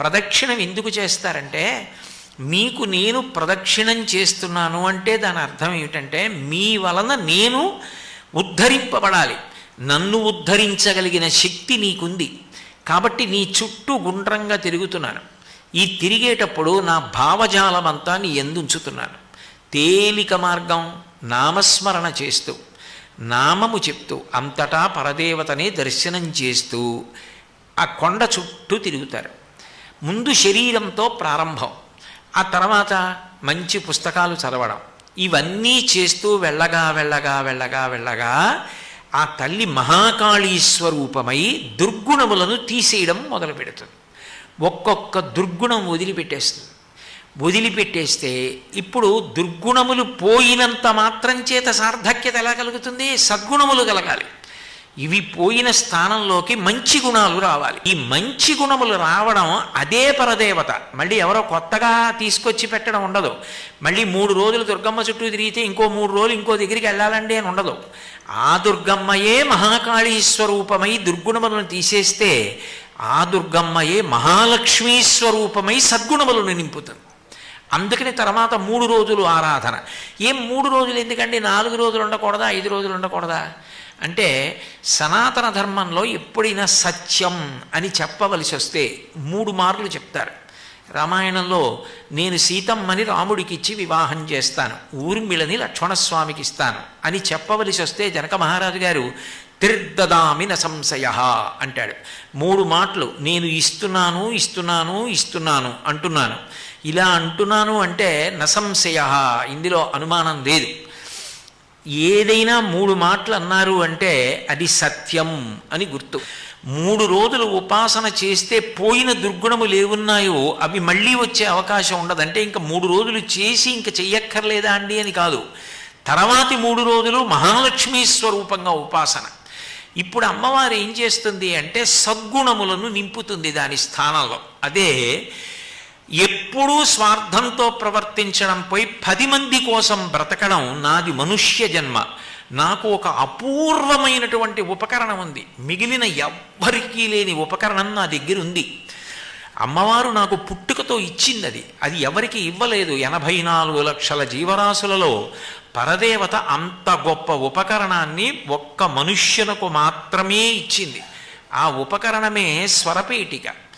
ప్రదక్షిణం ఎందుకు చేస్తారంటే మీకు నేను ప్రదక్షిణం చేస్తున్నాను అంటే దాని అర్థం ఏమిటంటే మీ వలన నేను ఉద్ధరింపబడాలి. నన్ను ఉద్ధరించగలిగిన శక్తి నీకుంది. కాబట్టి నీ చుట్టూ గుండ్రంగా తిరుగుతున్నాను. ఈ తిరిగేటప్పుడు నా భావజాలం అంతా నీ ఎందుంచుతున్నాను. తేలిక మార్గం నామస్మరణ చేస్తూ నామము చెప్తూ అంతటా పరదేవతనే దర్శనం చేస్తూ ఆ కొండ చుట్టూ తిరుగుతారు. ముందు శరీరంతో ప్రారంభం. ఆ తర్వాత మంచి పుస్తకాలు చదవడం. ఇవన్నీ చేస్తూ వెళ్ళగా వెళ్ళగా వెళ్ళగా వెళ్ళగా ఆ తల్లి మహాకాళీ స్వరూపమై దుర్గుణములను తీసేయడం మొదలు పెడుతుంది. ఒక్కొక్క దుర్గుణం వదిలిపెట్టేస్తుంది. వదిలిపెట్టేస్తే ఇప్పుడు దుర్గుణములు పోయినంత మాత్రం చేత సార్థక్యత ఎలా కలుగుతుంది? సద్గుణములు కలగాలి. ఇవి పోయిన స్థానంలోకి మంచి గుణాలు రావాలి. ఈ మంచి గుణములు రావడం అదే పరదేవత. మళ్ళీ ఎవరో కొత్తగా తీసుకొచ్చి పెట్టడం ఉండదు. మళ్ళీ మూడు రోజులు దుర్గమ్మ చుట్టూ తిరిగితే ఇంకో మూడు రోజులు ఇంకో దగ్గరికి వెళ్ళాలండి అని ఉండదు. ఆ దుర్గమ్మయే మహాకాళీ స్వరూపమై దుర్గుణములను తీసేస్తే ఆ దుర్గమ్మయే మహాలక్ష్మీ స్వరూపమై సద్గుణములను నింపుతుంది. అందుకని తర్వాత మూడు రోజులు ఆరాధన. ఏం మూడు రోజులు ఎందుకండి? నాలుగు రోజులు ఉండకూడదా? ఐదు రోజులు ఉండకూడదా? అంటే సనాతన ధర్మంలో ఎప్పుడైనా సత్యం అని చెప్పవలసి వస్తే మూడు మార్లు చెప్తారు. రామాయణంలో నేను సీతమ్మని రాముడికి ఇచ్చి వివాహం చేస్తాను. ఊర్మిళని లక్ష్మణస్వామికి ఇస్తాను అని చెప్పవలసి వస్తే జనక మహారాజు గారు తిర్దదామి న సంశయ అంటాడు. మూడు మాటలు నేను ఇస్తున్నాను ఇస్తున్నాను ఇస్తున్నాను అంటున్నాను. ఇలా అంటున్నాను అంటే నసంశయ. ఇందులో అనుమానం లేదు. ఏదైనా మూడు మాటలు అన్నారు అంటే అది సత్యం అని గుర్తు. మూడు రోజులు ఉపాసన చేస్తే పోయిన దుర్గుణము లేవున్నాయో అవి మళ్ళీ వచ్చే అవకాశం ఉండదు. అంటే ఇంకా మూడు రోజులు చేసి ఇంకా చెయ్యక్కర్లేదా అండి అని కాదు. తర్వాతి మూడు రోజులు మహాలక్ష్మీ స్వరూపంగా ఉపాసన. ఇప్పుడు అమ్మవారు ఏం చేస్తుంది అంటే సద్గుణములను నింపుతుంది దాని స్థానంలో. అదే ఎప్పుడూ స్వార్థంతో ప్రవర్తించడం పోయి పది మంది కోసం బ్రతకడం నాది మనుష్య జన్మ. నాకు ఒక అపూర్వమైనటువంటి ఉపకరణం ఉంది. మిగిలిన ఎవ్వరికీ లేని ఉపకరణం నా దగ్గర ఉంది. అమ్మవారు నాకు పుట్టుకతో ఇచ్చింది అది. అది ఎవరికి ఇవ్వలేదు. ఎనభై నాలుగు లక్షల జీవరాశులలో పరదేవత అంత గొప్ప ఉపకరణాన్ని ఒక్క మనుష్యునకు మాత్రమే ఇచ్చింది. ఆ ఉపకరణమే స్వరపేటిక.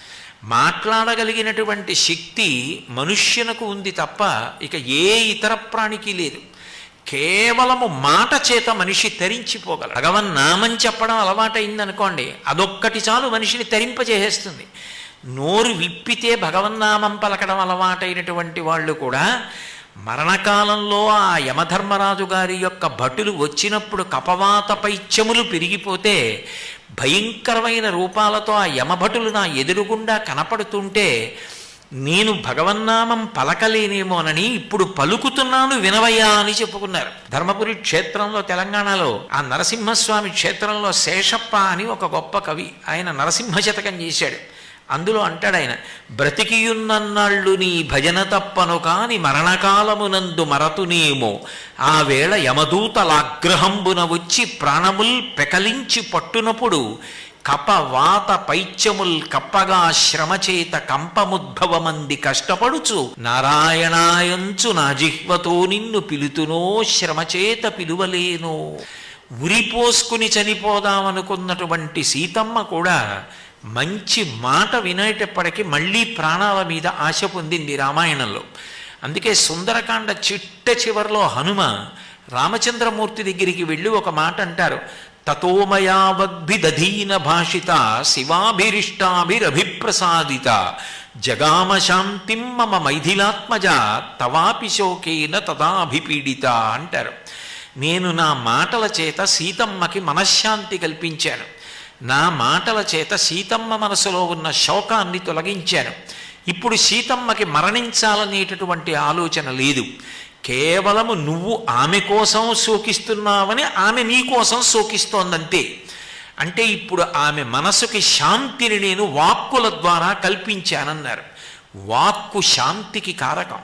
మాట్లాడగలిగినటువంటి శక్తి మనుష్యునకు ఉంది తప్ప ఇక ఏ ఇతర ప్రాణికి లేదు. కేవలము మాట చేత మనిషి తరించిపోగలడు. భగవన్ నామం చెప్పడం అలవాటైందనుకోండి అదొక్కటి చాలు మనిషిని తరింపజేసేస్తుంది. నోరు విప్పితే భగవన్నామం పలకడం అలవాటైనటువంటి వాళ్ళు కూడా మరణకాలంలో ఆ యమధర్మరాజు గారి యొక్క భటులు వచ్చినప్పుడు కపవాత పైత్యములు పెరిగిపోతే భయంకరమైన రూపాలతో ఆ యమభటులు నా ఎదురుగుండా కనపడుతుంటే నేను భగవన్నామం పలకలేనేమోనని ఇప్పుడు పలుకుతున్నాను వినవయ్యా అని చెప్పుకున్నారు. ధర్మపురి క్షేత్రంలో తెలంగాణలో ఆ నరసింహస్వామి క్షేత్రంలో శేషప్ప అని ఒక గొప్ప కవి. ఆయన నరసింహ శతకం చేశాడు. అందులో అంటాడాయన బ్రతికియున్నన్నాళ్ళు నీ భజన తప్పను కాని మరణకాలమునందు మరతునేమో. ఆ వేళ యమదూతలాగ్రహంబున వచ్చి ప్రాణముల్ పెకలించి పట్టునప్పుడు కప వాత పైత్యముల్ కప్పగా శ్రమచేత కంపముద్భవమంది కష్టపడుచు నారాయణాయంచు నా జిహ్వతో నిన్ను పిలుతునో శ్రమచేత పిలువలేను. ఉరిపోసుకుని చనిపోదామనుకున్నటువంటి సీతమ్మ కూడా మంచి మాట వినేటప్పటికీ మళ్ళీ ప్రాణాల మీద ఆశ పొందింది రామాయణంలో. అందుకే సుందరకాండ చిట్ట చివరిలో హనుమ రామచంద్రమూర్తి దగ్గరికి వెళ్ళి ఒక మాట అంటారు. తతోమయావగ్భిదధీన భాషిత శివాభిరిష్టాభిరభిప్రసాదిత జగామ శాంతిం మమ మైథిలాత్మజ తవాపి శోకేన తదాభిపీడిత అంటారు. నేను నా మాటల చేత సీతమ్మకి మనశ్శాంతి కల్పించాను. నా మాటల చేత సీతమ్మ మనసులో ఉన్న శోకాన్ని తొలగించాను. ఇప్పుడు సీతమ్మకి మరణించాలనేటటువంటి ఆలోచన లేదు. కేవలము నువ్వు ఆమె కోసం శోకిస్తున్నావని ఆమె నీ కోసం శోకిస్తోందంతే. అంటే ఇప్పుడు ఆమె మనసుకి శాంతిని నేను వాక్కుల ద్వారా కల్పించానన్నారు. వాక్కు శాంతికి కారకం.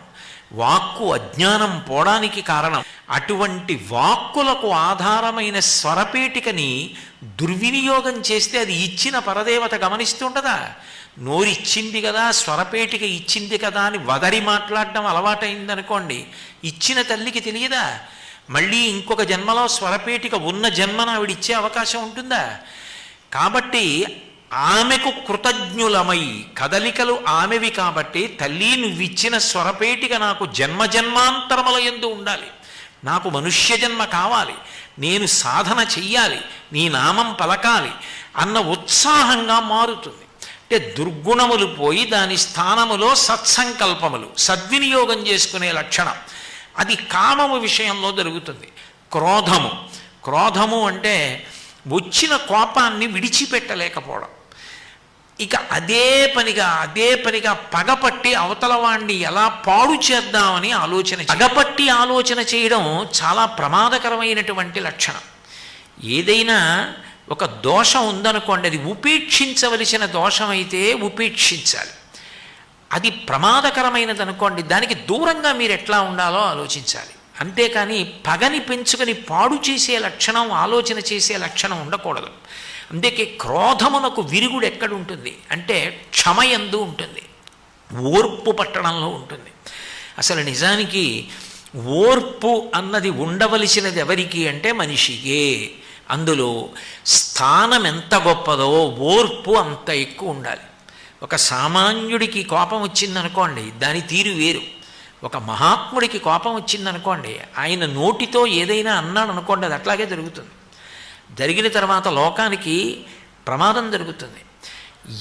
వాక్కు అజ్ఞానం పోవడానికి కారణం. అటువంటి వాక్కులకు ఆధారమైన స్వరపేటికని దుర్వినియోగం చేస్తే అది ఇచ్చిన పరదేవత గమనిస్తుంటదా? నోరిచ్చింది కదా స్వరపేటిక ఇచ్చింది కదా అని వదరి మాట్లాడడం అలవాటైందనుకోండి. ఇచ్చిన తల్లికి తెలియదా? మళ్ళీ ఇంకొక జన్మలో స్వరపేటిక ఉన్న జన్మను ఆవిడిచ్చే అవకాశం ఉంటుందా? కాబట్టి ఆమెకు కృతజ్ఞులమై కదలికలు ఆమెవి కాబట్టి తల్లి నువ్విచ్చిన స్వరపేటిక నాకు జన్మ జన్మాంతరముల ఎందు ఉండాలి. నాకు మనుష్య జన్మ కావాలి. నేను సాధన చెయ్యాలి. నీ నామం పలకాలి అన్న ఉత్సాహంగా మారుతుంది. అంటే దుర్గుణములు పోయి దాని స్థానములో సత్సంకల్పములు సద్వినియోగం చేసుకునే లక్షణం. అది కామము విషయంలో జరుగుతుంది. క్రోధము. క్రోధము అంటే వచ్చిన కోపాన్ని విడిచిపెట్టలేకపోవడం. ఇక అదే పనిగా అదే పనిగా పగపట్టి అవతల వాణ్ణి ఎలా పాడు చేద్దామని ఆలోచన పగపట్టి ఆలోచన చేయడం చాలా ప్రమాదకరమైనటువంటి లక్షణం. ఏదైనా ఒక దోషం ఉందనుకోండి అది ఉపేక్షించవలసిన దోషం అయితే ఉపేక్షించాలి. అది ప్రమాదకరమైనది అనుకోండి దానికి దూరంగా మీరు ఎట్లా ఉండాలో ఆలోచించాలి. అంతేకాని పగని పెంచుకొని పాడు చేసే లక్షణం ఆలోచన చేసే లక్షణం ఉండకూడదు. అందుకే క్రోధమునకు విరుగుడు ఎక్కడుంటుంది? అంటే క్షమయందు ఉంటుంది. ఓర్పు పట్టణంలో ఉంటుంది. అసలు నిజానికి ఓర్పు అన్నది ఉండవలసినది ఎవరికి అంటే మనిషికే. అందులో స్థానం ఎంత గొప్పదో ఓర్పు అంత ఎక్కువ ఉండాలి. ఒక సామాన్యుడికి కోపం వచ్చిందనుకోండి దాని తీరు వేరు. ఒక మహాత్ముడికి కోపం వచ్చిందనుకోండి ఆయన నోటితో ఏదైనా అన్నాడు అనుకోండి అది అట్లాగే జరుగుతుంది. జరిగిన తర్వాత లోకానికి ప్రమాదం జరుగుతుంది.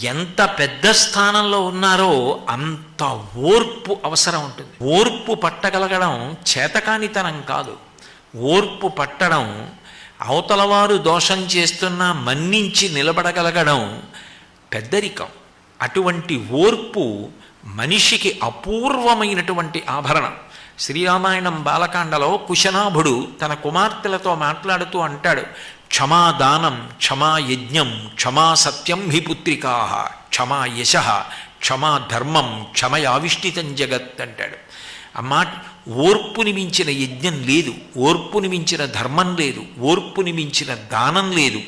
ఎంత పెద్ద స్థానంలో ఉన్నారో అంత ఓర్పు అవసరం ఉంటుంది. ఓర్పు పట్టగలగడం చేతకానితనం కాదు. ఓర్పు పట్టడం అవతలవారు దోషం చేస్తున్నా మన్నించి నిలబడగలగడం పెద్దరికం. అటువంటి ఓర్పు మనిషికి అపూర్వమైనటువంటి ఆభరణం. శ్రీరామాయణం బాలకాండలో కుశనాభుడు తన కుమార్తెలతో మాట్లాడుతూ అంటాడు క్షమాదానం క్షమా యజ్ఞం క్షమా సత్యం హి పుత్రికా క్షమా యశ క్షమా ధర్మం క్షమయావిష్టితం జగత్ అంటాడు. అమ్మా ఓర్పుని మించిన యజ్ఞం లేదు ఓర్పుని మించిన ధర్మం లేదు ఓర్పుని మించిన దానం లేదు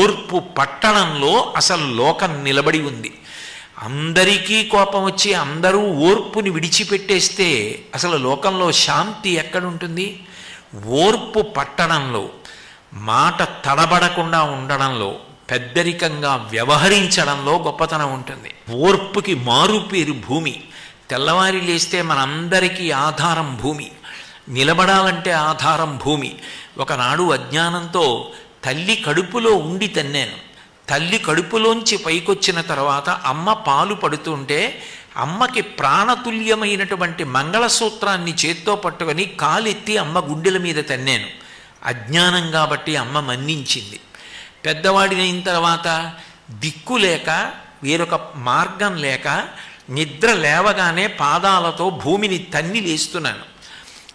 ఓర్పు పట్టణంలో అసలు లోకం నిలబడి ఉంది. అందరికీ కోపం వచ్చి అందరూ ఓర్పుని విడిచిపెట్టేస్తే అసలు లోకంలో శాంతి ఎక్కడుంటుంది ఓర్పు పట్టణంలో. మాట తడబడకుండా ఉండడంలో పెద్దరికంగా వ్యవహరించడంలో గొప్పతనం ఉంటుంది. ఓర్పుకి మారు పేరు భూమి. తెల్లవారి లేస్తే మనందరికీ ఆధారం భూమి. నిలబడాలంటే ఆధారం భూమి. ఒకనాడు అజ్ఞానంతో తల్లి కడుపులో ఉండి తన్నాను. తల్లి కడుపులోంచి పైకొచ్చిన తర్వాత అమ్మ పాలు పడుతుంటే అమ్మకి ప్రాణతుల్యమైనటువంటి మంగళసూత్రాన్ని చేత్తో పట్టుకొని కాలెత్తి అమ్మ గుండెల మీద తన్నాను. అజ్ఞానం కాబట్టి అమ్మ మన్నించింది. పెద్దవాడినైన తర్వాత దిక్కు లేక వేరొక మార్గం లేక నిద్ర లేవగానే పాదాలతో భూమిని తన్ని లేస్తున్నాను.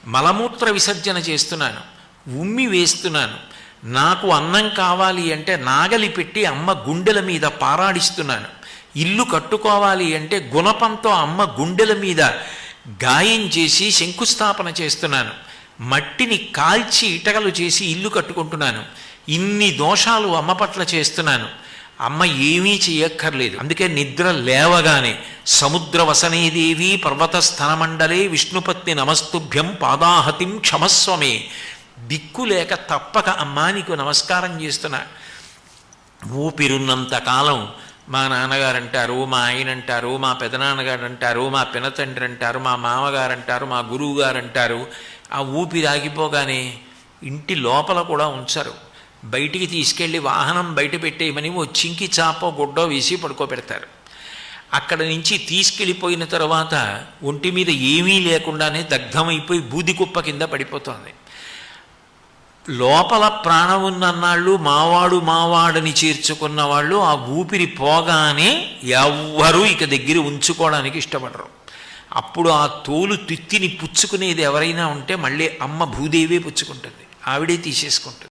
మలమూత్ర విసర్జన చేస్తున్నాను. ఉమ్మి వేస్తున్నాను. నాకు అన్నం కావాలి అంటే నాగలి పెట్టి అమ్మ గుండెల మీద పారాడిస్తున్నాను. ఇల్లు కట్టుకోవాలి అంటే గుణపంతో అమ్మ గుండెల మీద గాయం చేసి శంకుస్థాపన చేస్తున్నాను. మట్టిని కాల్చి ఇటకలు చేసి ఇల్లు కట్టుకుంటున్నాను. ఇన్ని దోషాలు అమ్మ పట్ల చేస్తున్నాను. అమ్మ ఏమీ చేయక్కర్లేదు. అందుకే నిద్ర లేవగానే సముద్ర వసనేదేవి పర్వత స్థనమండలే విష్ణుపత్ని నమస్తుభ్యం పాదాహతిం క్షమస్వమే. దిక్కు లేక తప్పక అమ్మా నీకు నమస్కారం చేస్తున్నా. ఊపిరున్నంత కాలం మా నాన్నగారు అంటారు మా ఆయన అంటారు మా పెదనాన్నగారు అంటారు మా పినతండ్రి అంటారు మా మామగారు అంటారు మా గురువు గారు అంటారు ఆ ఊపిరి ఆగిపోగానే ఇంటి లోపల కూడా ఉంచరు. బయటికి తీసుకెళ్ళి వాహనం బయట పెట్టేయమని ఓ చింకి చాపో గుడ్డో వేసి పడుకోబెడతారు. అక్కడ నుంచి తీసుకెళ్ళిపోయిన తర్వాత ఒంటి మీద ఏమీ లేకుండానే దగ్ధమైపోయి బూది కుప్ప కింద పడిపోతోంది. లోపల ప్రాణం ఉన్నన్నాళ్ళు మావాడు మావాడని చేర్చుకున్న వాళ్ళు ఆ ఊపిరి పోగానే ఎవ్వరూ ఇక దగ్గర ఉంచుకోవడానికి ఇష్టపడరు. అప్పుడు ఆ తోలు తిత్తిని పుచ్చుకునేది ఎవరైనా ఉంటే మళ్ళీ అమ్మ భూదేవే పుచ్చుకుంటుంది. ఆవిడే తీసేసుకుంటుంది.